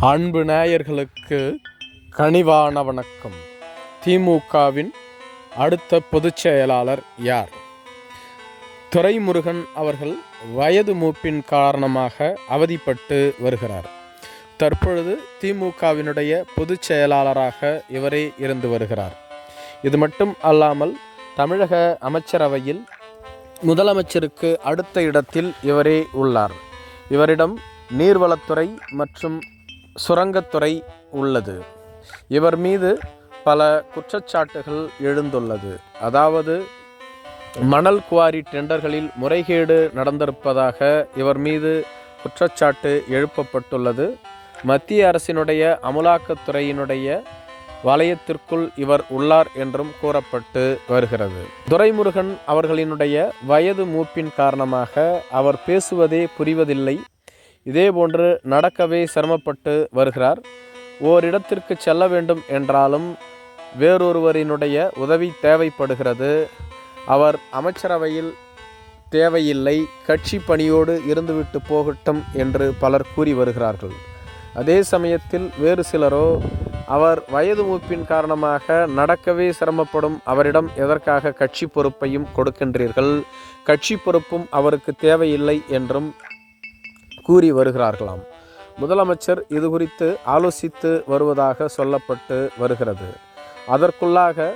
அன்பு நேயர்களுக்கு கனிவான வணக்கம். திமுகவின் அடுத்த பொதுச் செயலாளர் யார்? துரைமுருகன் அவர்கள் வயது மூப்பின் காரணமாக அவதிப்பட்டு வருகிறார். தற்பொழுது திமுகவினுடைய பொதுச் செயலாளராக இவரே இருந்து வருகிறார். இது மட்டும் அல்லாமல் தமிழக அமைச்சரவையில் முதலமைச்சருக்கு அடுத்த இடத்தில் இவரே உள்ளார். இவரிடம் நீர்வளத்துறை மற்றும் சுரங்கத்துறை உள்ளது. இவர் மீது பல குற்றச்சாட்டுகள் எழுந்துள்ளது. அதாவது மணல் குவாரி டெண்டர்களில் முறைகேடு நடந்திருப்பதாக இவர் மீது குற்றச்சாட்டு எழுப்பப்பட்டுள்ளது. மத்திய அரசினுடைய அமலாக்கத்துறையினுடைய வலயத்திற்குள் இவர் உள்ளார் என்றும் கூறப்பட்டு வருகிறது. துரைமுருகன் அவர்களினுடைய வயது மூப்பின் காரணமாக அவர் பேசுவதே புரிவதில்லை. இதேபோன்று நடக்கவே சிரமப்பட்டு வருகிறார். ஓரிடத்திற்கு செல்ல வேண்டும் என்றாலும் வேறொருவரினுடைய உதவி தேவைப்படுகிறது. அவர் அமைச்சரவையில் தேவையில்லை கட்சி பணியோடு இருந்துவிட்டு போகட்டும் என்று பலர் கூறி வருகிறார்கள். அதே சமயத்தில் வேறு சிலரோ அவர் வயது மூப்பின் காரணமாக நடக்கவே சிரமப்படும் அவரிடம் எதற்காக கட்சி பொறுப்பையும் கொடுக்கின்றீர்கள்? கட்சி பொறுப்பும் அவருக்கு தேவையில்லை என்றும் கூறி வருகிறார்களாம். முதலமைச்சர் இது குறித்து ஆலோசித்து வருவதாக சொல்லப்பட்டு வருகிறது. அதற்குள்ளாக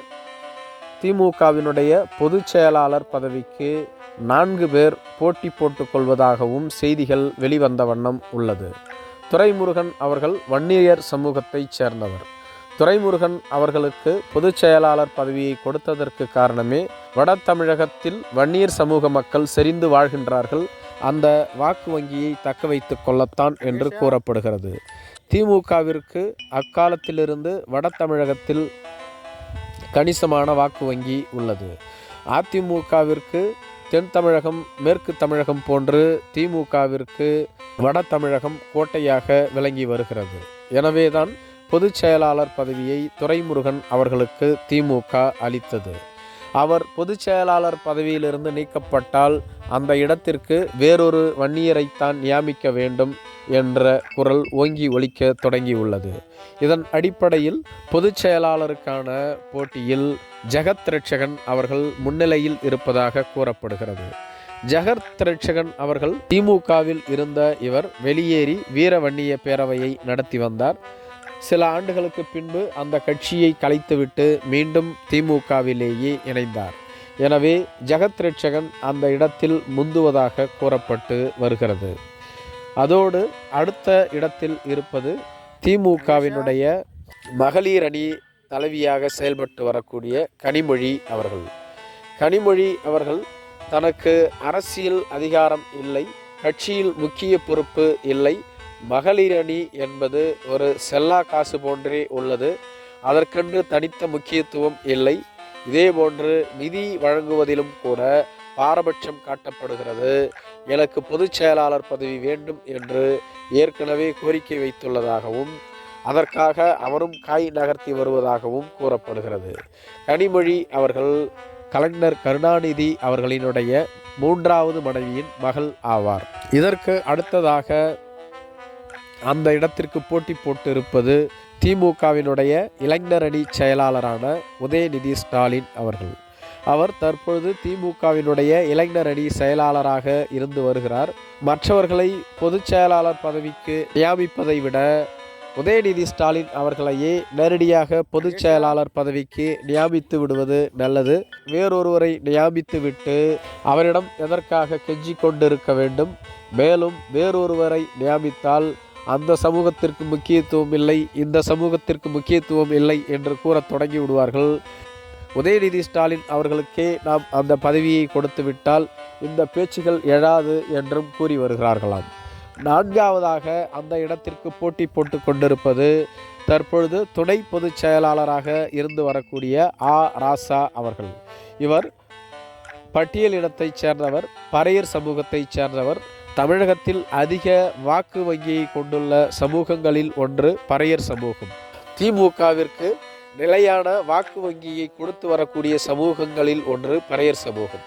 திமுகவினுடைய பொதுச் செயலாளர் பதவிக்கு நான்கு பேர் போட்டி போட்டுக் கொள்வதாகவும் செய்திகள் வெளிவந்த வண்ணம் உள்ளது. துரைமுருகன் அவர்கள் வன்னியர் சமூகத்தைச் சேர்ந்தவர். துரைமுருகன் அவர்களுக்கு பொதுச் செயலாளர் பதவியை கொடுத்ததற்கு காரணமே வட தமிழகத்தில் வன்னியர் சமூக மக்கள் செறிந்து வாழ்கின்றார்கள் அந்த வாக்கு வங்கியை தக்க வைத்து கொள்ளத்தான் என்று கூறப்படுகிறது. திமுகவிற்கு அக்காலத்திலிருந்து வட தமிழகத்தில் கணிசமான வாக்கு வங்கி உள்ளது. அதிமுகவிற்கு தென் தமிழகம் மேற்கு தமிழகம் போன்று திமுகவிற்கு வட தமிழகம் கோட்டையாக விளங்கி வருகிறது. எனவேதான் பொதுச் செயலாளர் பதவியை துரைமுருகன் அவர்களுக்கு திமுக அளித்தது. அவர் பொதுச் செயலாளர் பதவியிலிருந்து நீக்கப்பட்டால் அந்த இடத்திற்கு வேறொரு வன்னியரைத்தான் நியமிக்க வேண்டும் என்ற குரல் ஓங்கி ஒலிக்க தொடங்கியுள்ளது. இதன் அடிப்படையில் பொதுச் செயலாளருக்கான போட்டியில் ஜெகத் ரட்சகன் அவர்கள் முன்னிலையில் இருப்பதாக கூறப்படுகிறது. ஜெகத் ரட்சகன் அவர்கள் திமுகவில் இருந்த இவர் வெளியேறி வீரவன்னிய பேரவையை நடத்தி வந்தார். சில ஆண்டுகளுக்கு பின்பு அந்த கட்சியை கலைத்துவிட்டு மீண்டும் திமுகவிலேயே இணைந்தார். எனவே ஜெகத் ரட்சகன் அந்த இடத்தில் முந்துவதாக கூறப்பட்டு வருகிறது. அதோடு அடுத்த இடத்தில் இருப்பது திமுகவினுடைய மகளிர் அணி தலைவியாக செயல்பட்டு வரக்கூடிய கனிமொழி அவர்கள். கனிமொழி அவர்கள் தனக்கு அரசியல் அதிகாரம் இல்லை கட்சியில் முக்கிய பொறுப்பு இல்லை மகளிர் அணி என்பது ஒரு செல்லா காசு போன்றே உள்ளது. அதற்கென்று தனித்த முக்கியத்துவம் இல்லை. இதேபோன்று நிதி வழங்குவதிலும் கூட பாரபட்சம் காட்டப்படுகிறது. எனக்கு பொதுச் செயலாளர் பதவி வேண்டும் என்று ஏற்கனவே கோரிக்கை வைத்துள்ளதாகவும் அதற்காக அவரும் காய் நகர்த்தி வருவதாகவும் கூறப்படுகிறது. கனிமொழி அவர்கள் கலைஞர் கருணாநிதி அவர்களினுடைய மூன்றாவது மனைவியின் மகள் ஆவார். இதற்கு அடுத்ததாக அந்த இடத்திற்கு போட்டி போட்டு இருப்பது திமுகவினுடைய இளைஞர் அணி செயலாளரான உதயநிதி ஸ்டாலின் அவர்கள். அவர் தற்பொழுது திமுகவினுடைய இளைஞர் அணி செயலாளராக இருந்து வருகிறார். மற்றவர்களை பொதுச் செயலாளர் பதவிக்கு நியமிப்பதை விட உதயநிதி ஸ்டாலின் அவர்களையே நேரடியாக பொதுச் செயலாளர் பதவிக்கு நியமித்து விடுவது நல்லது. வேறொருவரை நியமித்து விட்டு அவரிடம் எதற்காக கெஞ்சி கொண்டிருக்க வேண்டும்? மேலும் வேறொருவரை நியமித்தால் அந்த சமூகத்திற்கு முக்கியத்துவம் இல்லை இந்த சமூகத்திற்கு முக்கியத்துவம் இல்லை என்று கூறத் தொடங்கி விடுவார்கள். உதயநிதி ஸ்டாலின் அவர்களுக்கே நாம் அந்த பதவியை கொடுத்து விட்டால் இந்த பேச்சுகள் எழாது என்றும் கூறி வருகிறார்களாம். நான்காவதாக அந்த இடத்திற்கு போட்டி போட்டு கொண்டிருப்பது தற்பொழுது துணை பொதுச் செயலாளராக இருந்து வரக்கூடிய ஆ. ராசா அவர்கள். இவர் பட்டியல் இனத்தைச் சேர்ந்தவர் பறையர் சமூகத்தைச் சேர்ந்தவர் தமிழகத்தில் அதிக வாக்கு வங்கியை கொண்டுள்ள சமூகங்களில் ஒன்று பறையர் சமூகம். திமுகவிற்கு நிலையான வாக்கு வங்கியை கொடுத்து வரக்கூடிய சமூகங்களில் ஒன்று பறையர் சமூகம்.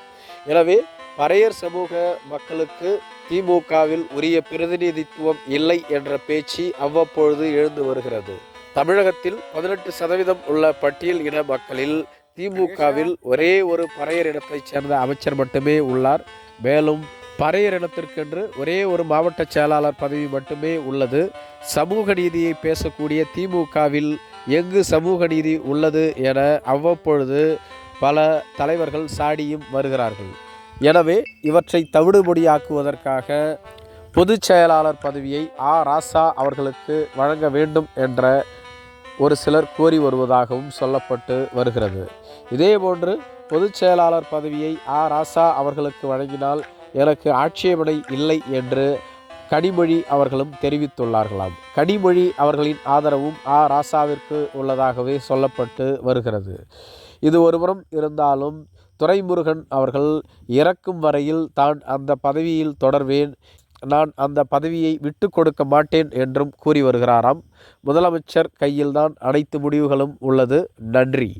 எனவே பறையர் சமூக மக்களுக்கு திமுகவில் உரிய பிரதிநிதித்துவம் இல்லை என்ற பேச்சு அவ்வப்பொழுது எழுந்து வருகிறது. தமிழகத்தில் பதினெட்டு சதவீதம் உள்ள பட்டியல் இன மக்களில் திமுகவில் ஒரே ஒரு பறையர் இடத்தைச் சேர்ந்த அமைச்சர் மட்டுமே உள்ளார். மேலும் பறையர் இனத்திற்கென்று ஒரே ஒரு மாவட்ட செயலாளர் பதவி மட்டுமே உள்ளது. சமூக நீதியை பேசக்கூடிய திமுகவில் எங்கு சமூக நீதி உள்ளது என அவ்வப்பொழுது பல தலைவர்கள் சாடியும் வருகிறார்கள். எனவே இவற்றை தவிடுபொடியாக்குவதற்காக பொதுச் செயலாளர் பதவியை ஆ. ராசா அவர்களுக்கு வழங்க வேண்டும் என்ற ஒரு சிலர் கோரி வருவதாகவும் சொல்லப்பட்டு வருகிறது. இதேபோன்று பொதுச் செயலாளர் பதவியை ஆ. ராசா அவர்களுக்கு வழங்கினால் எனக்கு ஆட்சேபனை இல்லை என்று கனிமொழி அவர்களும் தெரிவித்துள்ளார்களாம். கனிமொழி அவர்களின் ஆதரவும் ஆ ராசாவிற்கு உள்ளதாகவே சொல்லப்பட்டு வருகிறது. இது ஒருபுறம் இருந்தாலும் துரைமுருகன் அவர்கள் இறக்கும் வரையில் தான் அந்த பதவியில் தொடர்வேன் நான் அந்த பதவியை விட்டு கொடுக்க மாட்டேன் என்றும் கூறி வருகிறாராம். முதலமைச்சர் கையில்தான் அனைத்து முடிவுகளும் உள்ளது. நன்றி.